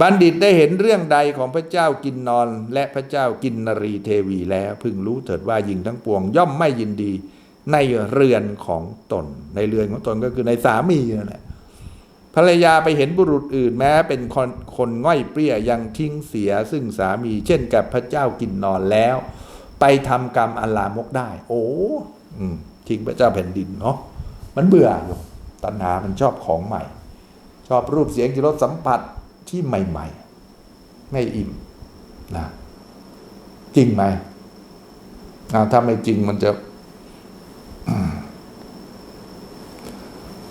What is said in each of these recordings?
บัณฑิตได้เห็นเรื่องใดของพระเจ้ากินนอน และพระเจ้ากินนรีเทวีแล้วพึงรู้เถิดว่าหญิงทั้งปวง ย่อมไม่ยินดีในเรือนของตน ในเรือนของตนก็คือในสามีนั่นแหละภรรยาไปเห็นบุรุษอื่นแม้เป็นคนคนง่อยเปรี้ยยังทิ้งเสียซึ่งสามีเช่นกับพระเจ้ากินนอนแล้ว ไปทำกรรมอันลามกได้ โอ้อืทิ้งพระเจ้าแผ่นดินเนาะมันเบื่ออยู่ตัณหามันชอบของใหม่ ชอบรูปเสียงกิรสสัมผัส ที่ใหม่ ๆ ไม่อิ่มนะจริงไหมอ่าถ้าไม่จริงมันจะ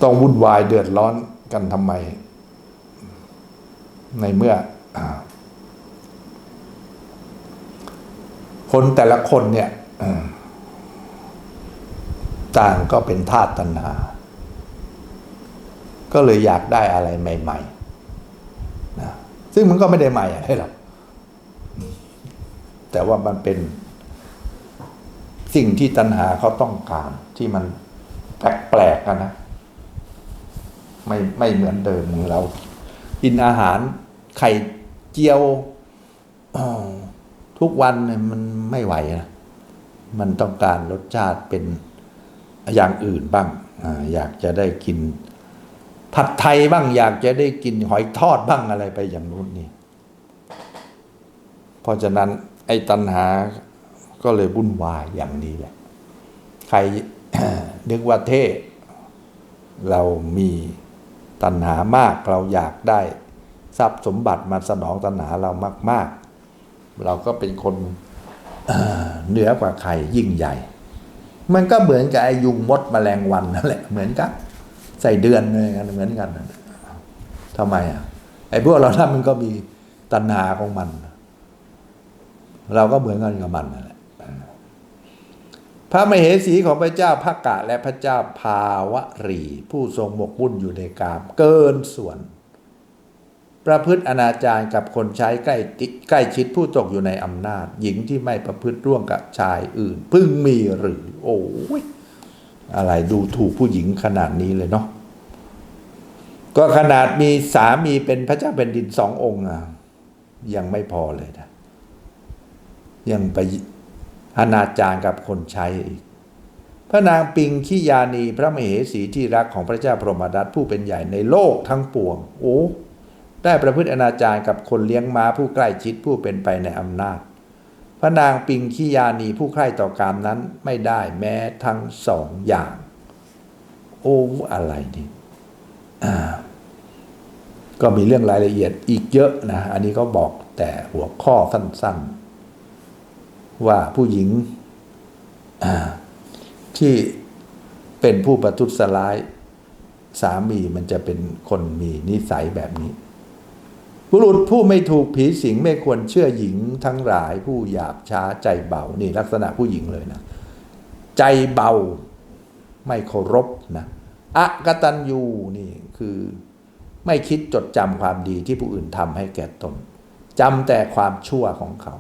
ต้องวุ่นวายเดือดร้อนกันทำไม ในเมื่ออคนแต่ละคนเนี่ยต่างก็เป็นธาตุตัณหา ก็เลยอยากได้อะไรใหม่ ๆ ซึ่งมันก็ไม่ได้ใหม่อะไรหรอกแต่ว่ามันเป็น สิ่งที่ตัณหาเขาต้องการที่มันแปลกๆกันนะไม่ไม่เหมือนเดิมของเรา กินอาหารไข่เจียวทุกวันเนี่ยมันไม่ไหวนะมันต้องการรสชาติเป็นอย่างอื่นบ้าง อยากจะได้กิน ผัดไทยบ้างอยากจะได้กินหอยทอดบ้างอะไรไปอย่างนู้นนี่ เพราะฉะนั้นไอ้ตัณหาก็เลยวุ่นวายอย่างนี้แหละ ใครนึกว่าเท่เรามีตัณหามากเราอยากได้ทรัพย์สมบัติมาสนองตัณหาเรามาก ๆ เราก็เป็นคนเเหนือกว่าใครยิ่งใหญ่ มันก็เหมือนกับไอ้ยุงมดแมลงวันนั่นแหละเหมือนกัน ใส่เดือนเลยกันเหมือนกันทำไมอะไอ้พวกเรานั้นมันก็มีตัณหาของมัน เราก็เหมือนกันกับมันนั่นแหละพระมเหสีของพระเจ้าภกะและพระเจ้าภาวรี ผู้ทรงหมกมุ่นอยู่ในกาม เกินส่วน ประพฤติอนาจารกับคนใช้ใกล้ติใกล้ชิดผู้ตกอยู่ในอำนาจ หญิงที่ไม่ประพฤติร่วมกับชายอื่น พึ่งมีหรือ โอ้ย อะไรดูถูกผู้หญิงขนาดนี้เลยเนาะก็ขนาดมีสามีเป็นพระเจ้าแผ่นดินสององค์อะยังไม่พอเลยนะ ยังไปอนาจารกับคนใช้อีก พระนางปิงขียานีพระมเหสีที่รักของพระเจ้าพรหมดัตผู้เป็นใหญ่ในโลกทั้งปวง โอ้ ได้ประพฤติอนาจารกับคนเลี้ยงม้าผู้ใกล้ชิดผู้เป็นไปในอำนาจ พระนางปิงขียานีผู้ใคร่ต่อกามนั้นไม่ได้แม้ทั้งสองอย่าง โอ้อะไรนี่ก็มีเรื่องรายละเอียดอีกเยอะนะ อันนี้ก็บอกแต่หัวข้อสั้นๆ ว่าผู้หญิงที่เป็นผู้ประทุษร้าย สามีมันจะเป็นคนมีนิสัยแบบนี้ บุรุษผู้ไม่ถูกผีสิงไม่ควรเชื่อหญิงทั้งหลายผู้หยาบช้าใจเบา นี่ลักษณะผู้หญิงเลยนะ ใจเบาไม่เคารพนะอะกตัญญูนี่คือไม่คิดจดจำความดีที่ผู้อื่นทำให้แก่ตนจำแต่ความชั่วของเขา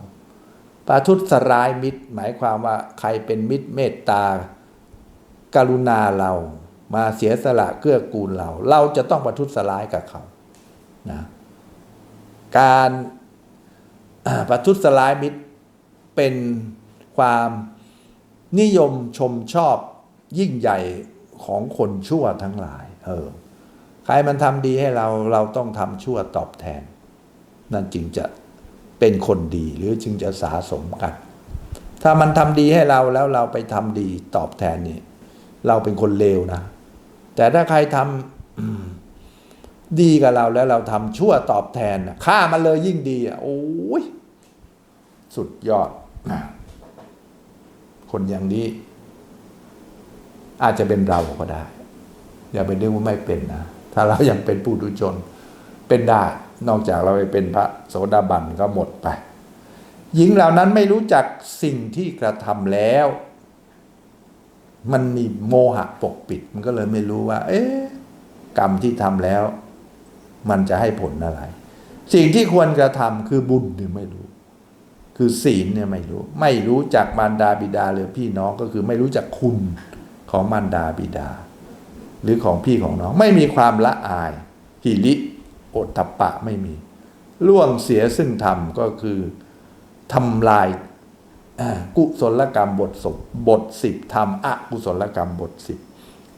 ปาทุษร้ายมิตร หมายความว่าใครเป็นมิตรเมตตากรุณาเรามาเสียสละเกื้อกูลเรา เราจะต้องประทุษร้ายกับเขานะ การประทุษร้ายมิตรเป็นความนิยมชมชอบยิ่งใหญ่ของคนชั่วทั้งหลาย เออ ใครมันทำดีให้เราเราต้องทำชั่วตอบแทน นั่นจึงจะเป็นคนดีหรือจึงจะสาสมกัน ถ้ามันทำดีให้เราแล้วเราไปทำดีตอบแทนนี่ เราเป็นคนเลวนะ แต่ถ้าใครทำ ดีกับเราแล้วเราทำชั่วตอบแทนน่ะฆ่ามันเลยยิ่งดีอะโอ้ยสุดยอด คนอย่างนี้ อาจจะเป็นเราก็ได้ อย่าไปนึกว่าไม่เป็นนะ ถ้าเรายังเป็นผู้ดุจน เป็นได้ นอกจากเราไปเป็นพระโสดาบันก็หมดไป หญิงเหล่านั้นไม่รู้จักสิ่งที่กระทำแล้ว มันมีโมหะปกปิด มันก็เลยไม่รู้ว่า เอ๊ะกรรมที่ทำแล้ว มันจะให้ผลอะไร สิ่งที่ควรกระทำคือบุญเนี่ยไม่รู้ คือศีลเนี่ยไม่รู้ ไม่รู้จักมารดาบิดาหรือพี่น้องก็คือไม่รู้จักคุณของมารดาบิดา หรือของพี่ของน้อง ไม่มีความละอายหิริโอตปปะไม่มีล่วงเสียซึ่งธรรมก็คือทำลายกุศลกรรมบทศพบทสิบทำอกุศลกรรมบทสิบ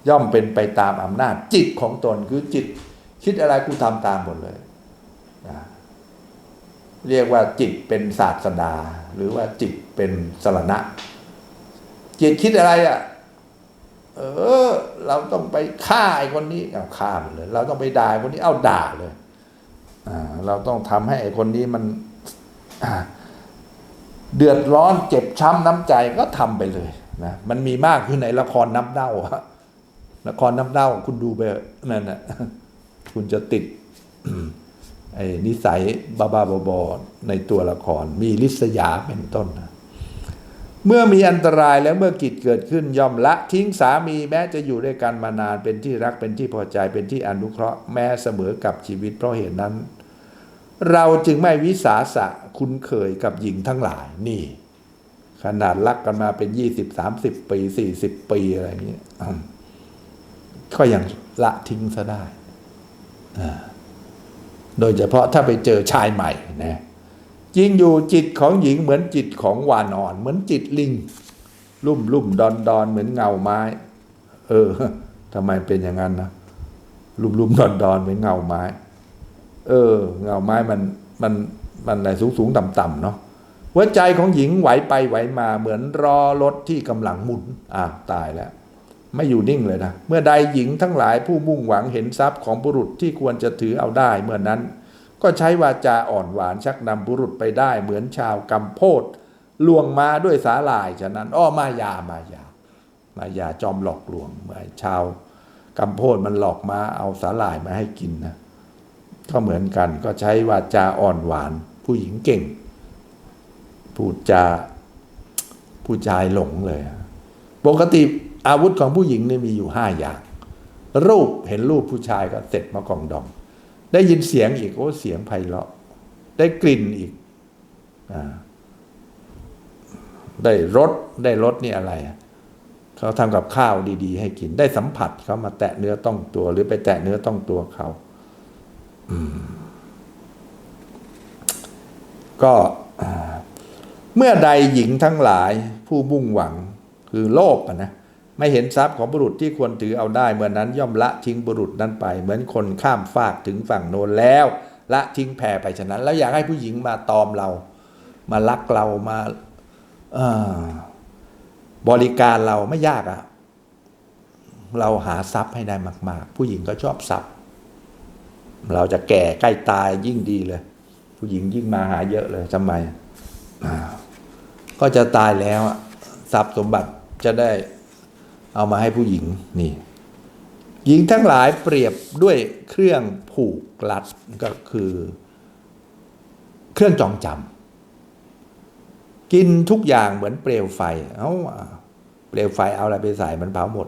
ย่อมเป็นไปตามอำนาจจิตของตนคือจิต คิดอะไรกูทำตามหมดเลยนะเรียกว่าจิตเป็นศาสดา หรือว่าจิตเป็นสรณะ จิตคิดอะไรอะ เออ เราต้องไปฆ่าไอ้คนนี้เอาฆ่ามันเลย เราต้องไปด่าคนนี้เอาด่าเลยอ่าเราต้องทำให้ไอ้คนนี้มันเดือดร้อนเจ็บช้ำน้ำใจก็ทำไปเลยนะมันมีมากคือในละครน้ำเน่าละครน้ำเน่าคุณดูไปนั่นนะ คุณจะติดไอ้นิสัยบ้าบ้าๆบอๆในตัวละคร มีลิษยาเป็นต้นนะเมื่อมีอันตรายแล้วเมื่อกิจเกิดขึ้นย่อมละทิ้งสามีแม้จะอยู่ด้วยกันมานานเป็นที่รักเป็นที่พอใจเป็นที่อนุเคราะห์แม้เสมอกับชีวิตเพราะเหตุนั้น เราจึงไม่วิสาสะคุ้นเคยกับหญิงทั้งหลายนี่ ขนาดรักกันมาเป็นยี่สิบสามสิบปีสี่สิบปีอะไรอย่างนี้ก็ยังละทิ้งซะได้ โดยเฉพาะถ้าไปเจอชายใหม่นะจริงอยู่จิตของหญิงเหมือนจิตของวานอน เหมือนจิตลิง ลุ่มลุ่มดอนดอนเหมือนเงาไม้ เออทำไมเป็นอย่างนั้นนะลุ่มลุ่มดอนดอนเหมือนเงาไม้ เออ เงาไม้มันมันมันอะไรสูงสูงต่ำต่ำเนาะหัวใจของหญิงไหวไปไหวมาเหมือนรอรถที่กำลังหมุนอะตายแล้ว ไม่อยู่นิ่งเลยนะ เมื่อใดหญิงทั้งหลายผู้มุ่งหวังเห็นทรัพย์ของบุรุษที่ควรจะถือเอาได้เมื่อนั้น ก็ใช้วาจาอ่อนหวานชักนำบุรุษไปได้เหมือนชาวกำโพดลวงมาด้วยสาลายฉะนั้น อ้อมายามายา มายาจอมหลอกลวงเหมือนชาวกำโพดมันหลอกมาเอาสาลายมาให้กินนะก็เหมือนกันก็ใช้วาจาอ่อนหวาน ผู้หญิงเก่งพูดจาผู้ชายหลงเลย ปกติ อาวุธของผู้หญิงเนี่ยมีอยู่ห้าอย่าง รูปเห็นรูปผู้ชายก็เสร็จมากองดอง ได้ยินเสียงอีกโอ้เสียงไพเราะ ได้กลิ่นอีกอได้รสได้รสนี่อะไรเขาทำกับข้าวดีๆ ให้กิน ได้สัมผัสเขามาแตะเนื้อต้องตัว หรือไปแตะเนื้อต้องตัวเขาก็เมื่อใดหญิงทั้งหลายผู้มุ่งหวังคือโลภอะนะ ไม่เห็นทรัพย์ของบุรุษที่ควรถือเอาได้เมื่อนั้นย่อมละทิ้งบุรุษนั้นไป เหมือนคนข้ามฟากถึงฝั่งโน้นแล้ว ละทิ้งแพไปฉะนั้น แล้วอยากให้ผู้หญิงมาตอมเรา มารักเรามาบริการเราไม่ยากอะเราหาทรัพย์ให้ได้มาก ๆ ผู้หญิงก็ชอบทรัพย์ เราจะแก่ใกล้ตายยิ่งดีเลย ผู้หญิงยิ่งมาหาเยอะเลยทำไมก็จะตายแล้วทรัพย์สมบัติจะได้ เอามาให้ผู้หญิงนี่หญิงทั้งหลายเปรียบด้วยเครื่องผูกรัดก็คือ เครื่องจองจำกินทุกอย่างเหมือนเปลวไฟ เอาเปลวไฟเอาอะไรไปใส่มันเผาหมด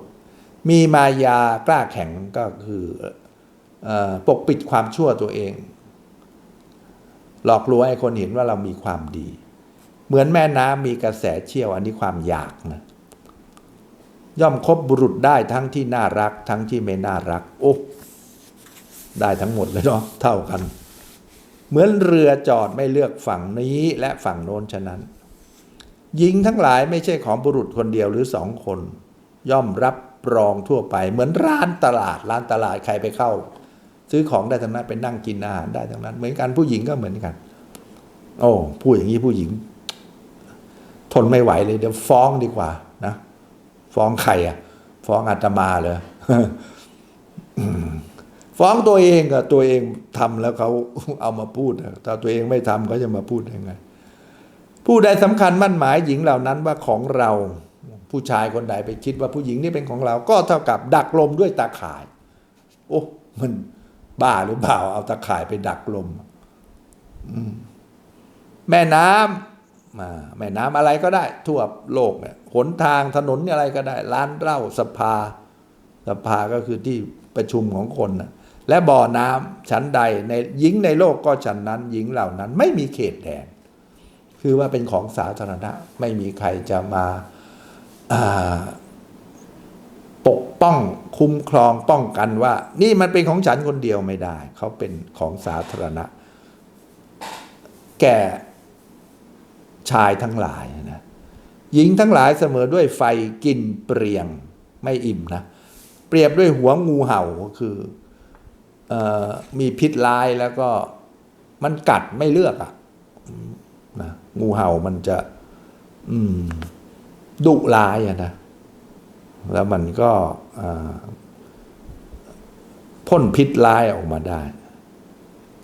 มีมายากล้าแข็งก็คือเออปกปิดความชั่วตัวเอง หลอกลวงให้คนเห็นว่าเรามีความดี เหมือนแม่น้ำมีกระแสเชี่ยวอันนี้ความอยากนะ ย่อมคบบุรุษได้ทั้งที่น่ารัก ทั้งที่ไม่น่ารัก โอ้ได้ทั้งหมดเลยเนาะเท่ากัน เหมือนเรือจอดไม่เลือกฝั่งนี้และฝั่งโน้นฉะนั้นหญิงทั้งหลายไม่ใช่ของบุรุษคนเดียวหรือสองคน ย่อมรับรองทั่วไป เหมือนร้านตลาด ร้านตลาดใครไปเข้า ซื้อของได้ทั้งนั้นไปนั่งกินอาหารได้ทั้งนั้น เหมือนกันผู้หญิงก็เหมือนกัน โอ้พูดอย่างนี้ผู้หญิง ทนไม่ไหวเลยเดี๋ยวฟ้องดีกว่า ฟ้องใครอะ ฟ้องอาตมาเลยฟ้องตัวเองอะตัวเองทำแล้วเขาเอามาพูดถ้าตัวเองไม่ทำเขาจะมาพูดยังไง ผู้ใดสำคัญมั่นหมายหญิงเหล่านั้นว่าของเรา ผู้ชายคนใดไปคิดว่าผู้หญิงนี่เป็นของเรา ก็เท่ากับดักลมด้วยตาข่าย โอ้มันบ้าหรือเปล่าเอาตาข่ายไปดักลม แม่น้ำ แม่น้ำอะไรก็ได้ ทั่วโลกเนี่ยหนทางถนนอะไรก็ได้ ร้านเหล้าสภา สภาก็คือที่ประชุมของคนนะและบ่อน้ำชั้นใดในหญิงในโลกก็ฉันนั้นหญิงเหล่านั้นไม่มีเขตแดน คือว่าเป็นของสาธารณะไม่มีใครจะมาาปกป้องคุ้มครองป้องกันว่า นี่มันเป็นของฉันคนเดียวไม่ได้ เขาเป็นของสาธารณะ แก่ ชายทั้งหลายนะหญิงทั้งหลายเสมอด้วยไฟกินเปรียงไม่อิ่มนะ เปรียบด้วยหัวงูเห่าก็คือออมีพิษร้ายแล้วก็มันกัดไม่เลือกอะอืมนะงูเห่ามันจะ อืมดุร้ายอะนะ แล้วมันก็พ่นพิษร้ายออกมาได้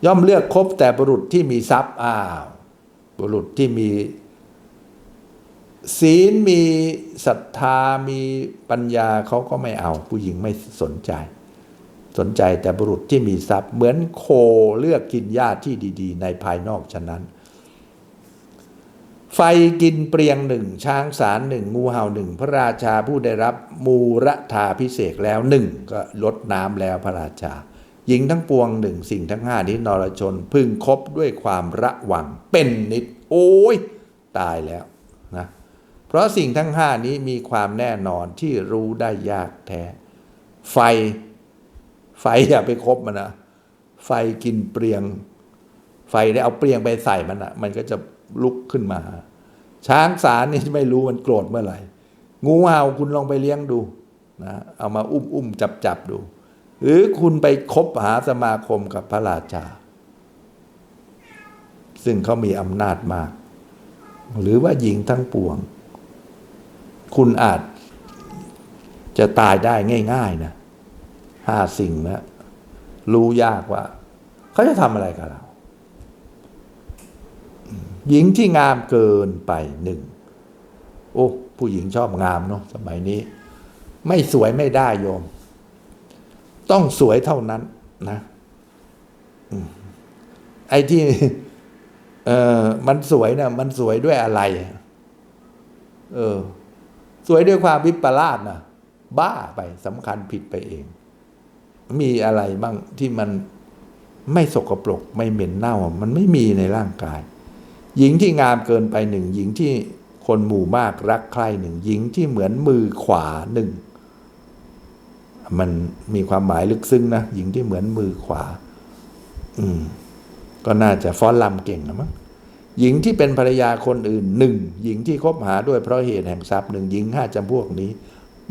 ย่อมเลือกคบแต่บุรุษที่มีทรัพย์อ้าว บุรุษที่มีศีลมีศรัทธามีปัญญาเขาก็ไม่เอา ผู้หญิงไม่สนใจ สนใจแต่บุรุษที่มีทรัพย์ เหมือนโคเลือกกินหญ้าที่ดี ๆ ในภายนอกฉะนั้น ไฟกินเปรียงหนึ่งช้างสารหนึ่งงูเห่าหนึ่งพระราชาผู้ได้รับมูรธาพิเศษแล้วหนึ่งก็ลดน้ำแล้วพระราชา หญิงทั้งปวงหนึ่งสิ่งทั้งห้านี้นรชน พึงคบด้วยความระวังเป็นนิด โอ้ย ตายแล้วนะเพราะสิ่งทั้งห้านี้มีความแน่นอนที่รู้ได้ยากแท้ ไฟ ไฟอย่าไปคบมันนะไฟกินเปรียง ไฟได้เอาเปรียงไปใส่มันอะมันก็จะลุกขึ้นมา ช้างสารนี่ไม่รู้มันโกรธเมื่อไหร่ งูเห่าคุณลองไปเลี้ยงดูนะเอามาอุ้มอุ้มจับจับดู หรือคุณไปคบหาสมาคมกับพระราชา ซึ่งเขามีอำนาจมาก หรือว่าหญิงทั้งปวง คุณอาจจะตายได้ง่ายๆนะห้าสิ่งนะรู้ยากว่า เขาจะทำอะไรกับเรา หญิงที่งามเกินไปหนึ่ง โอ้ ผู้หญิงชอบงามเนาะสมัยนี้ ไม่สวยไม่ได้โยม ต้องสวยเท่านั้นนะไอ้ที่ เออมันสวยนะมันสวยด้วยอะไร เออ สวยด้วยความวิปลาสนะบ้าไปสำคัญผิดไปเอง มีอะไรบ้างที่มันไม่สกปรกไม่เหม็นเน่า มันไม่มีในร่างกาย หญิงที่งามเกินไปหนึ่งหญิงที่คนหมู่มากรักใครหนึ่งหญิงที่เหมือนมือขวาหนึ่ง มันมีความหมายลึกซึ้งนะหญิงที่เหมือนมือขวา อืม ก็น่าจะฟ้อนลำเก่งนะมั้งหญิงที่เป็นภรรยาคนอื่นหนึ่งหญิงที่คบหาด้วยเพราะเหตุแห่งทรัพย์หนึ่งหญิงห้าจำพวกนี้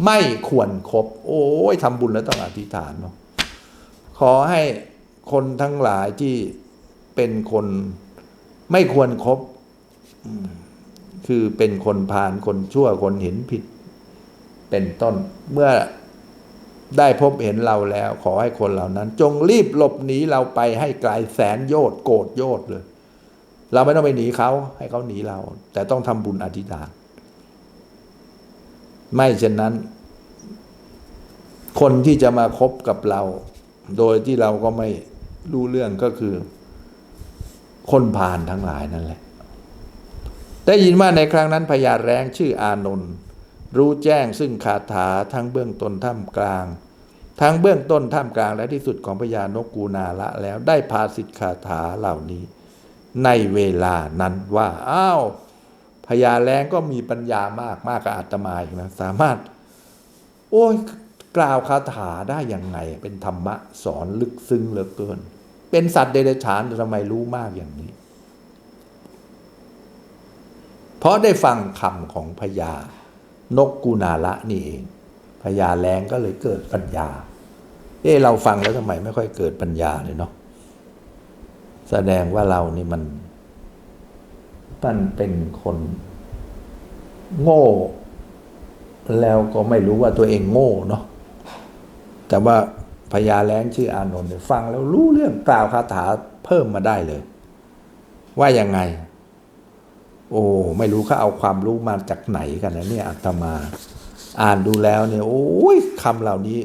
ไม่ควรครบ โอ้ยทำบุญแล้วต้องอธิษฐานเนาะขอให้คนทั้งหลายที่เป็นคนไม่ควรครบ คือเป็นคนพาลคนชั่วคนเห็นผิด เป็นต้นเมื่อ ได้พบเห็นเราแล้ว ขอให้คนเหล่านั้น จงรีบหลบหนีเราไปให้ไกลแสนโยชน์โกรธโยชน์เลย เราไม่ต้องไปหนีเขาให้เขาหนีเรา แต่ต้องทำบุญอธิษฐาน ไม่เช่นนั้น คนที่จะมาคบกับเรา โดยที่เราก็ไม่รู้เรื่องก็คือ คนพาลทั้งหลายนั่นแหละ ได้ยินว่าในครั้งนั้นพญาแรงชื่ออานนท์ รู้แจ้งซึ่งคาถาทั้งเบื้องต้นท่ามกลาง ทั้งเบื้องต้นท่ามกลางและที่สุดของพญานกกูนาละแล้วได้พาสิทธิคาถาเหล่านี้ ในเวลานั้นว่าอ้าวพญาแรงก็มีปัญญามากมากกับอาตมาอีกนะสามารถ โอ้ยกล่าวคาถาได้ยังไง เป็นธรรมะสอนลึกซึ้งเหลือเกิน เป็นสัตว์เดรัจฉานทำไมรู้มากอย่างนี้ เพราะได้ฟังคำของพญา นกกุณาละนี่เองพญาแรงก็เลยเกิดปัญญา เอ๊ะเราฟังแล้วทำไมไม่ค่อยเกิดปัญญาเลยเนาะแสดงว่าเรานี่มันมันเป็นคนโง่ แล้วก็ไม่รู้ว่าตัวเองโง่เนาะแต่ว่าพญาแรงชื่ออานนท์เนี่ยฟังแล้วรู้เรื่องกล่าวคาถาเพิ่มมาได้เลย ว่ายังไง โอ้ไม่รู้เขาเอาความรู้มาจากไหนกันนะเนี่ยอาตมา อ่านดูแล้วเนี่ยโอ้ยคำเหล่านี้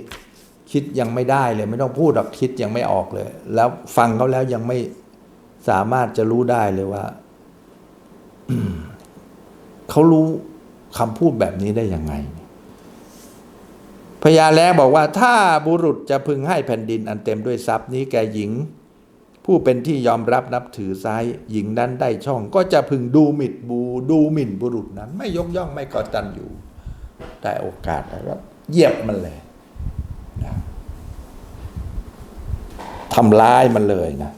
คิดยังไม่ได้เลยไม่ต้องพูดหรอกคิดยังไม่ออกเลย แล้วฟังเขาแล้วยังไม่สามารถจะรู้ได้เลยว่าเขารู้คำพูดแบบนี้ได้ยังไงพญาแล้บอกว่าถ้าบุรุษจะพึงให้แผ่นดินอันเต็มด้วยทรัพย์นี้แก่หญิง ผู้เป็นที่ยอมรับนับถือซ้ายหญิงนั้นได้ช่อง ก็จะพึงดูหมิ่นบูดูหมิ่นบุรุษนั้น ไม่ยกย่องไม่กอตันอยู่ แต่โอกาสแล้วเหยียบมันเลยนะทำร้ายมันเลยนะ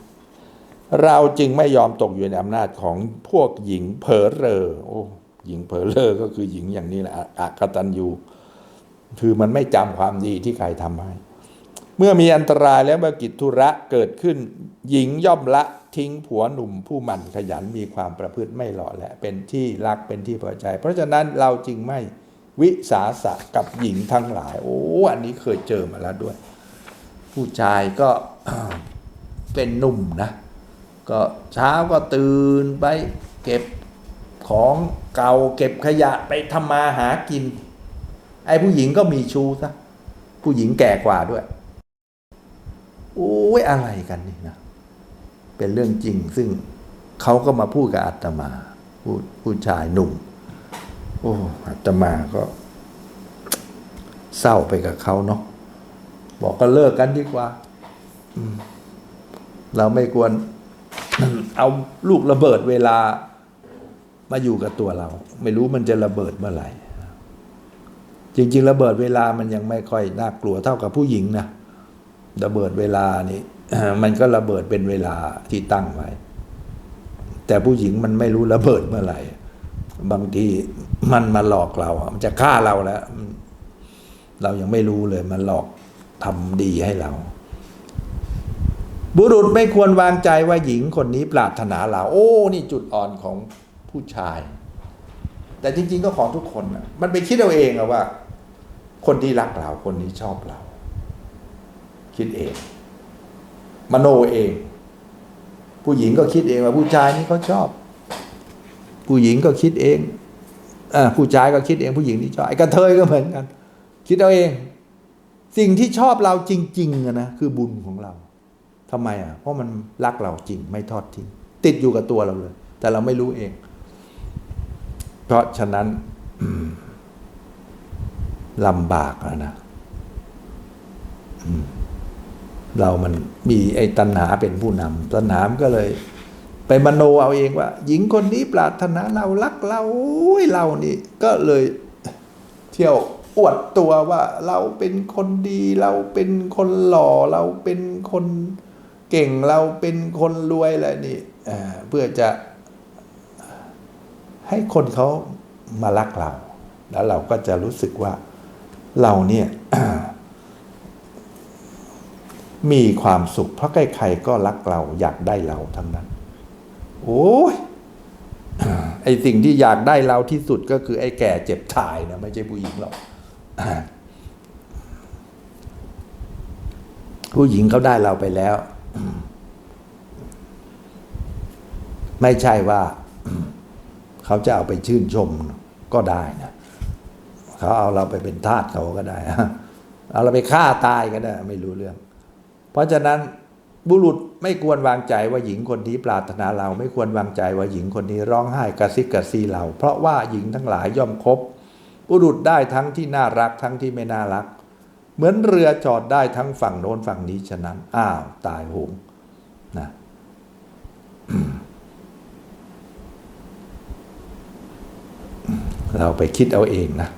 เราจึงไม่ยอมตกอยู่ในอำนาจของพวกหญิงเผลอเรอโอ้หญิงเผลอเรอก็คือหญิงอย่างนี้แหละอะอากตันยูคือมันไม่จำความดีที่ใครทำให้ เมื่อมีอันตรายแล้วเมื่อกิจธุระเกิดขึ้น หญิงย่อมละทิ้งผัวหนุ่มผู้หมันขยันมีความประพฤติไม่หล่อแหละ เป็นที่รักเป็นที่พอใจ เพราะฉะนั้นเราจึงไม่วิสาสะกับหญิงทั้งหลาย โอ้อันนี้เคยเจอมาแล้วด้วย ผู้ชายก็เป็นหนุ่มนะ ก็เช้าก็ตื่นไปเก็บของเก่าเก็บขยะไปทำมาหากิน ไอ้ผู้หญิงก็มีชู้ซะผู้หญิงแก่กว่าด้วย โอ้ยอะไรกันนี่นะ เป็นเรื่องจริง ซึ่งเขาก็มาพูดกับอาตมาผู้ผู้ชายหนุ่ม โอ้อาตมาก็ เศร้าไปกับเขาเนาะบอกก็เลิกกันดีกว่าเราไม่ควรเอาลูกระเบิดเวลามาอยู่กับตัวเรา ไม่รู้มันจะระเบิดเมื่อไหร่ จริง ๆ ระเบิดเวลามันยังไม่ค่อยน่ากลัวเท่ากับผู้หญิงนะ ระเบิดเวลานี่มันก็ระเบิดเป็นเวลาที่ตั้งไว้ แต่ผู้หญิงมันไม่รู้ระเบิดเมื่อไหร่ บางทีมันมาหลอกเราอะมันจะฆ่าเราแล้ว เรายังไม่รู้เลย มันหลอกทำดีให้เรา บุรุษไม่ควรวางใจว่าหญิงคนนี้ปรารถนาเรา โอ้ นี่จุดอ่อนของผู้ชาย แต่จริง ๆ ก็ของทุกคนนะมันไปคิดเอาเองอะว่า คนที่รักเรา คนนี้ชอบเรา คิดเอง มโนเอง ผู้หญิงก็คิดเองว่าผู้ชายนี่เขาชอบ ผู้หญิงก็คิดเองอผู้ชายก็คิดเองผู้หญิงนี่ชอบไอ้กระเทยก็เหมือนกัน คิดเอาเอง สิ่งที่ชอบเราจริงๆนะคือบุญของเราทำไมอะ เพราะมันรักเราจริง ไม่ทอดทิ้งติดอยู่กับตัวเราเลย แต่เราไม่รู้เอง เพราะฉะนั้นลำบากแล้วนะอืม เรามันมีไอ้ตัณหาเป็นผู้นำตัณหามก็เลย ไปมโนเอาเองว่า หญิงคนนี้ปรารถนาเรารักเราโอ้ยเรานี่ ก็เลยเที่ยวอวดตัวว่าเราเป็นคนดี เราเป็นคนหล่อเราเป็นคนเก่งเราเป็นคนรวยอะไรนี่เอ่อเพื่อจะให้คนเขามารักเรา แล้วเราก็จะรู้สึกว่าเราเนี่ย มีความสุข เพราะใครๆก็รักเราอยากได้เราทั้งนั้น โอ้ยไอสิ่งที่อยากได้เราที่สุดก็คือไอ้แก่เจ็บตายนะไม่ใช่ผู้หญิงหรอกผู้หญิงเขาได้เราไปแล้ว ไม่ใช่ว่า เขาจะเอาไปชื่นชมก็ได้นะเขาเอาเราไปเป็นทาสเขาก็ได้เอาเราไปฆ่าตายก็ได้ ไม่รู้เรื่อง เพราะฉะนั้นบุรุษไม่ควรวางใจว่าหญิงคนนี้ปรารถนาเราไม่ควรวางใจว่าหญิงคนนี้ร้องไห้กระซิกกระซีเรา เพราะว่าหญิงทั้งหลายย่อมคบ บุรุษได้ทั้งที่น่ารักทั้งที่ไม่น่ารัก เหมือนเรือจอดได้ทั้งฝั่งโน้นฝั่งนี้ฉะนั้น อ้าวตายโหงนะเราไปคิดเอาเองนะ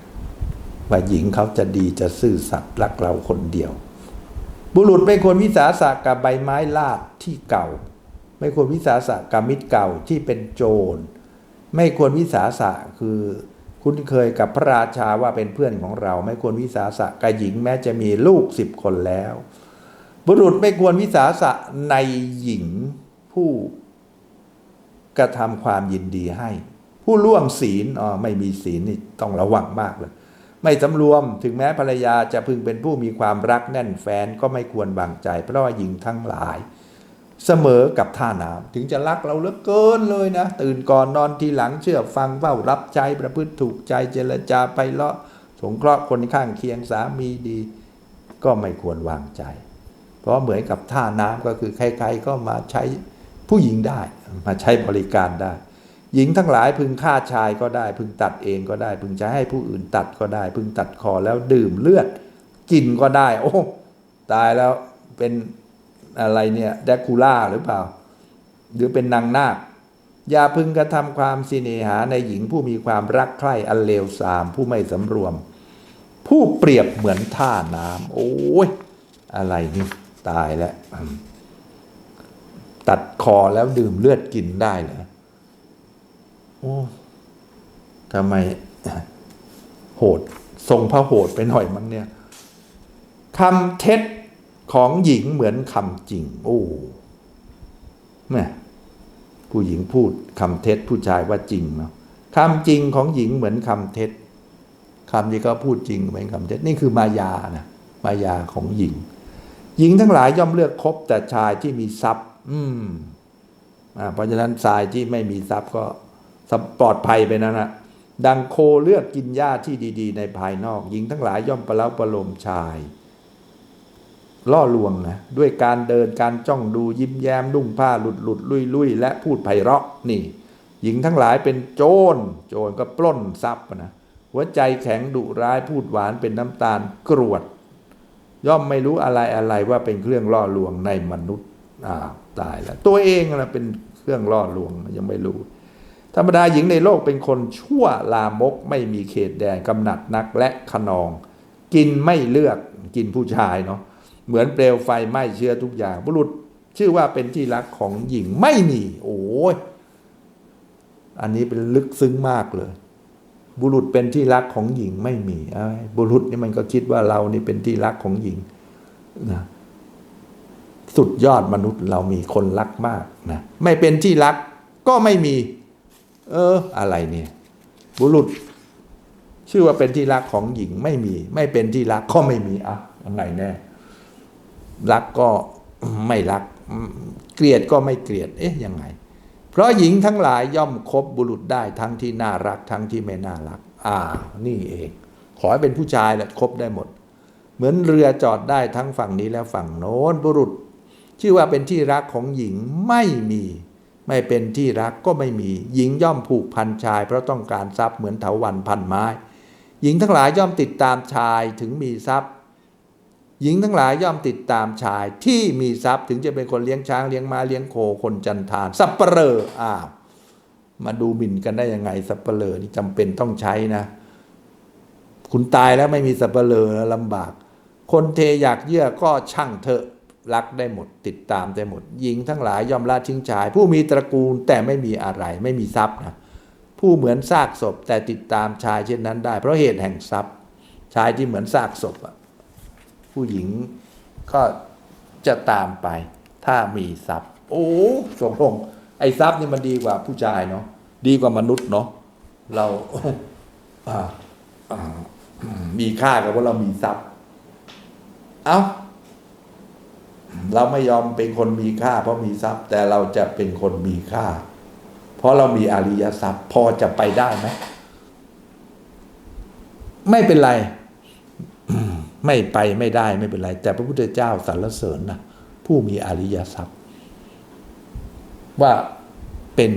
ว่าหญิงเขาจะดีจะซื่อสัตย์รักเราคนเดียว บุรุษไม่ควรวิสาสะกับใบไม้ลาดที่เก่า ไม่ควรวิสาสะกับมิตรเก่าที่เป็นโจร ไม่ควรวิสาสะคือคุ้นเคยกับพระราชาว่าเป็นเพื่อนของเรา ไม่ควรวิสาสะกับหญิงแม้จะมีลูกสิบคนแล้ว บุรุษไม่ควรวิสาสะในหญิงผู้กระทำความยินดีให้ ผู้ล่วงศีลอ๋อไม่มีศีลนี่ต้องระวังมากเลย ไม่สำรวมถึงแม้ภรรยาจะพึงเป็นผู้มีความรักแน่นแฟนก็ไม่ควรวางใจ เพราะว่าหญิงทั้งหลาย เสมอกับท่าน้ำถึงจะรักเราเหลือเกินเลยนะ ตื่นก่อนนอนทีหลังเชื่อฟังเฝ้ารับใจประพฤติถูกใจเจรจาไปเลาะสงเคราะห์คนข้างเคียงสามีดี ก็ไม่ควรวางใจ เพราะเหมือนกับท่าน้ำก็คือใครๆก็มาใช้ผู้หญิงได้ มาใช้บริการได้ หญิงทั้งหลายพึงฆ่าชายก็ได้ พึงตัดเองก็ได้ พึงจะให้ผู้อื่นตัดก็ได้ พึงตัดคอแล้วดื่มเลือด กินก็ได้ โอ้ตายแล้วเป็นอะไรเนี่ยแดกคูล่าหรือเปล่า หรือเป็นนางนาคอย่าพึงกระทำความสิเนหาในหญิงผู้มีความรักใคร่อันเลวทราม ผู้ไม่สำรวม ผู้เปรียบเหมือนท่าน้ำโอ้ยอะไรนี่ตายแล้ว ตัดคอแล้วดื่มเลือดกินได้เหรอ โอ้ทำไมโหด ทรงพระโหดไปหน่อยมั้งเนี่ยคำเท็จของหญิงเหมือนคำจริง โอ้แม่ผู้หญิงพูดคำเท็จผู้ชายว่าจริงเนาะคำจริงของหญิงเหมือนคำเท็จคำที่เขาพูดจริงเหมือนคำเท็จนี่คือมายานะมายาของหญิง หญิงทั้งหลายย่อมเลือกคบแต่ชายที่มีทรัพย์ อืมอ่าเพราะฉะนั้นชายที่ไม่มีทรัพย์ก็ ปลอดภัยไปนะนนะดังโคเลือกกินหญ้าที่ดี ๆ ในภายนอก หญิงทั้งหลายย่อมประเล้าประโลมชาย ล่อลวงนะด้วยการเดินการจ้องดูยิ้มแย้มนุ่งผ้าหลุดหลุดลุยลุยและพูดไพเราะนี่ หญิงทั้งหลายเป็นโจร โจรก็ปล้นทรัพย์นะหัวใจแข็งดุร้ายพูดหวานเป็นน้ำตาลกรวด ย่อมไม่รู้อะไรอะไรว่าเป็นเครื่องล่อลวงในมนุษย์อ่าตายแล้วตัวเองนะเป็นเครื่องล่อลวงยังไม่รู้ ธรรมดาหญิงในโลกเป็นคนชั่วลามกไม่มีเขตแดนกำหนัดนักและขนอง กินไม่เลือกกินผู้ชายเนาะเหมือนเปลวไฟไหม้เชื้อทุกอย่าง บุรุษชื่อว่าเป็นที่รักของหญิงไม่มี โอ้ยอันนี้เป็นลึกซึ้งมากเลย บุรุษเป็นที่รักของหญิงไม่มีไอ้บุรุษนี่มันก็คิดว่าเรานี่เป็นที่รักของหญิงนะสุดยอดมนุษย์เรามีคนรักมากนะไม่เป็นที่รักก็ไม่มี เออ อะไรเนี่ย บุรุษ ชื่อว่าเป็นที่รักของหญิงไม่มี ไม่เป็นที่รักก็ไม่มีอะอะไรแน่ รักก็ไม่รัก เกลียดก็ไม่เกลียด เอ๊ะยังไง เพราะหญิงทั้งหลายย่อมคบบุรุษได้ทั้งที่น่ารัก ทั้งที่ไม่น่ารัก อ่า นี่เอง ขอให้เป็นผู้ชายแหละคบได้หมด เหมือนเรือจอดได้ทั้งฝั่งนี้และฝั่งโน้นบุรุษ ชื่อว่าเป็นที่รักของหญิงไม่มี ไม่เป็นที่รักก็ไม่มี หญิงย่อมผูกพันชาย เพราะต้องการทรัพย์เหมือนเถาวันพันไม้ หญิงทั้งหลายย่อมติดตามชายถึงมีทรัพย์ หญิงทั้งหลายย่อมติดตามชายที่มีทรัพย์ถึงจะเป็นคนเลี้ยงช้างเลี้ยงม้าเลี้ยงโคคนจันทานสับเปลออ้าวมาดูหมิ่นกันได้ยังไงสับเปลอนี่จำเป็นต้องใช้นะ คุณตายแล้วไม่มีสับเปลอลำบาก คนเทอยากเยื่อก็ช่างเถอะ รักได้หมด ติดตามได้หมด หญิงทั้งหลายย่อมละทิ้งชาย ผู้มีตระกูลแต่ไม่มีอะไรไม่มีทรัพย์นะผู้เหมือนซากศพแต่ติดตามชายเช่นนั้นได้ เพราะเหตุแห่งทรัพย์ ชายที่เหมือนซากศพอะผู้หญิงก็จะตามไป ถ้ามีทรัพย์ โอ้สงลงไอ้ทรัพย์นี่มันดีกว่าผู้ชายเนาะดีกว่ามนุษย์เนาะเราอ่าอ่ามีค่ากับว่าเรามีทรัพย์ เอา้า เราไม่ยอมเป็นคนมีค่า เพราะมีทรัพย์ แต่เราจะเป็นคนมีค่า เพราะเรามีอริยทรัพย์ พอจะไปได้ไหมไม่เป็นไร ไม่ไปไม่ได้ไม่เป็นไร แต่พระพุทธเจ้าสรรเสริญนะผู้มีอริยทรัพย์ ว่าเป็น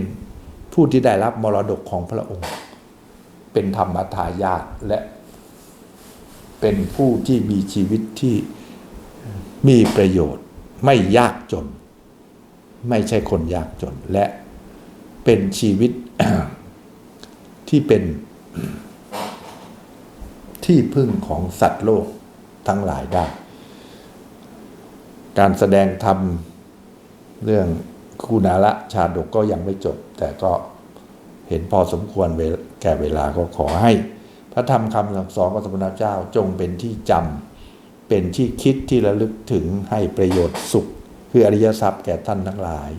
ผู้ที่ได้รับมรดกของพระองค์ เป็นธรรมทายาทและเป็นผู้ที่มีชีวิตที่ มีประโยชน์ไม่ยากจน ไม่ใช่คนยากจน และเป็นชีวิตที่เป็นที่พึ่งของสัตว์โลกทั้งหลายได้ การแสดงธรรมเรื่องคุณาละชาดกก็ยังไม่จบ แต่ก็เห็นพอสมควรแก่เวลาก็ขอให้ พระธรรมคำสั่งสอนของสมณเจ้าจงเป็นที่จำ เป็นที่คิดที่ระลึกถึงให้ประโยชน์สุข คืออริยทรัพย์แก่ท่านทั้งหลาย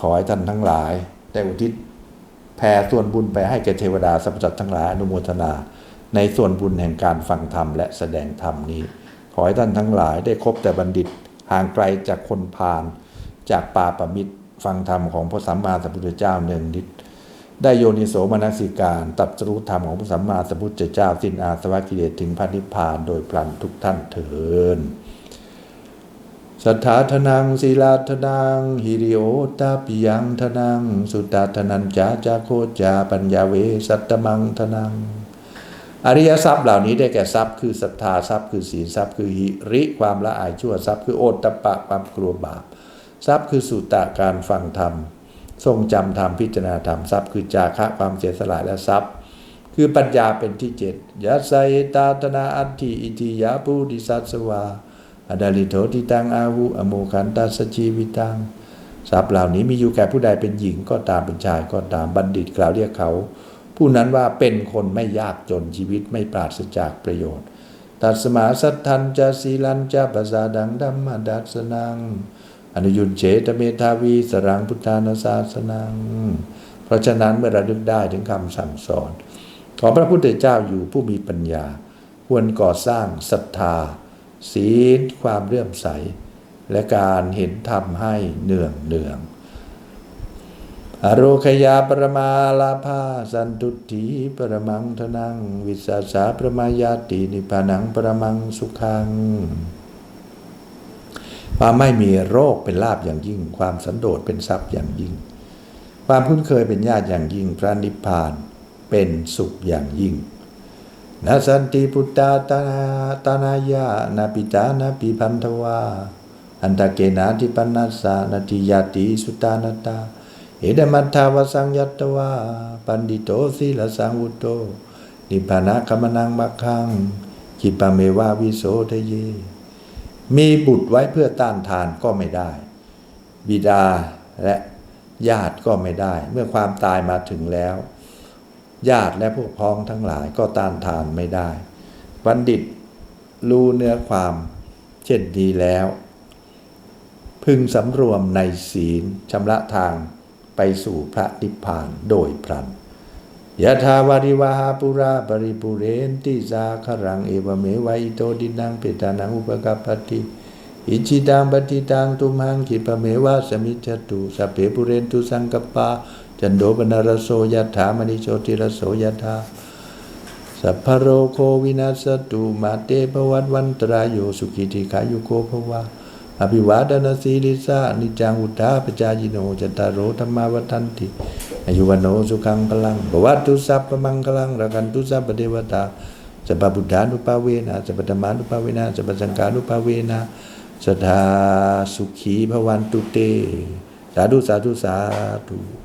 ขอให้ท่านทั้งหลาย ได้อุทิศแผ่ส่วนบุญไปให้แก่เทวดาสัพพสัตทั้งหลายอนุโมทนา ในส่วนบุญแห่งการฟังธรรมและแสดงธรรมนี้ ขอให้ท่านทั้งหลายได้คบแต่บัณฑิตห่างไกลจากคนพาลจากป่าประมิตรฟังธรรมของพระสัมมาสัมพุทธเจ้าเนืองนิด ได้โยนิโสมนสิการ ตัดสรู้ธรรมของพระสัมมาสัมพุทธเจ้า สิ้นอาสวะกิเลสถึงพระนิพพานโดยพลันทุกท่านเถิดสัทธาทนังศีลาทนังหิริโอตาปิยังทนัง สุตตาทนันจาจาโคจาปัญญาเว สัตตมังทนัง อริยทรัพย์เหล่านี้ได้แก่ทรัพย์คือศรัทธาทรัพย์คือศีลทรัพย์คือหิริความละอายชั่วทรัพย์คือโอตตะปะความกลัวบาปทรัพย์คือสุตตะการฟังธรรม ทรงจำธรรมพิจารณาธรรมทรัพย์คือจาคะความเสียสละและทรัพย์ คือปัญญาเป็นที่เจ็ดยะไซตาตนาอัตถิอิทิยาปูดิสัสวาอดาลิโทติตังอาหุอโมคันตัสชีวิตังทรัพย์เหล่านี้มีอยู่แก่ผู้ใดเป็นหญิงก็ตามเป็นชายก็ตามบัณฑิตกล่าวเรียกเขา ผู้นั้นว่าเป็นคนไม่ยากจนชีวิตไม่ปราศจากประโยชน์ ตัสมาสัทธันจะสีลันจะภาษาดังดัมมดัสนัง อนุยุนเฉตเมทาวีสรังพุทธานาสาสนัง เพราะฉะนั้นเมื่อระลึกได้ถึงคำสั่งสอนของพระพุทธเจ้าอยู่ผู้มีปัญญา ควรก่อสร้างศรัทธา ศีลความเลื่อมใส และการเห็นธรรมให้เนืองเนืองอโรคยาปรมาลาภาสันตุถีปรมังทนัง วิสาสาปรมายาตินิพานังปรมังสุขัง ความไม่มีโรคเป็นลาบอย่างยิ่ง ความสันโดษเป็นทรัพย์อย่างยิ่ง ความคุ้นเคยเป็นญาติอย่างยิ่ง พระนิพพานเป็นสุขอย่างยิ่งนาสันติพุทธาตาตานายานาปิตานาปิพันธวาอันตะเกนาทิปันนัสสานาทิยาติสุตานตาเอเดมัทธาวสังยัตวาปันดิโตสีลสังวุโตนิพพานะคมนังมักขังกิปะเมวาวิโสทะเย มีบุตรไว้เพื่อต้านทานก็ไม่ได้ บิดาและญาติก็ไม่ได้ เมื่อความตายมาถึงแล้ว ญาติและพวกพ้องทั้งหลายก็ต้านทานไม่ได้ บัณฑิตรู้เนื้อความเช่นดีแล้ว พึงสำรวมในศีลชำระทางไปสู่พระนิพพานโดยพลัน ยะทาวาริวาหาปุราปริปุเรนติสาครังเอวเมวะอิโตดินังเปตานังอุปกัปปติอิจิตังปฏิตังตุมังคิปเมวะสมิจตุสัพเพปุเรนตุสังกปาจันโดปนารโสยถามณิโชติรโสยถาสัพพโรโควินัสตุมาเตภวัตวันตรายโยสุขิติขายุโกภวะอภิวาดนาสีลิสานิจังอุตตาปจายโนจตารโรธรรมาวัฏันติ อายุวันโนสุขังพลังบวัตุสัพพมังคลังรักันตุสัพพเดวตาสัพพุทธานุภาเวนะสัพพธรรมานุภาเวนะสัพพสังฆานุภาเวนะสทธาสุขีพวันตุเต สาธุสาธุสาธุ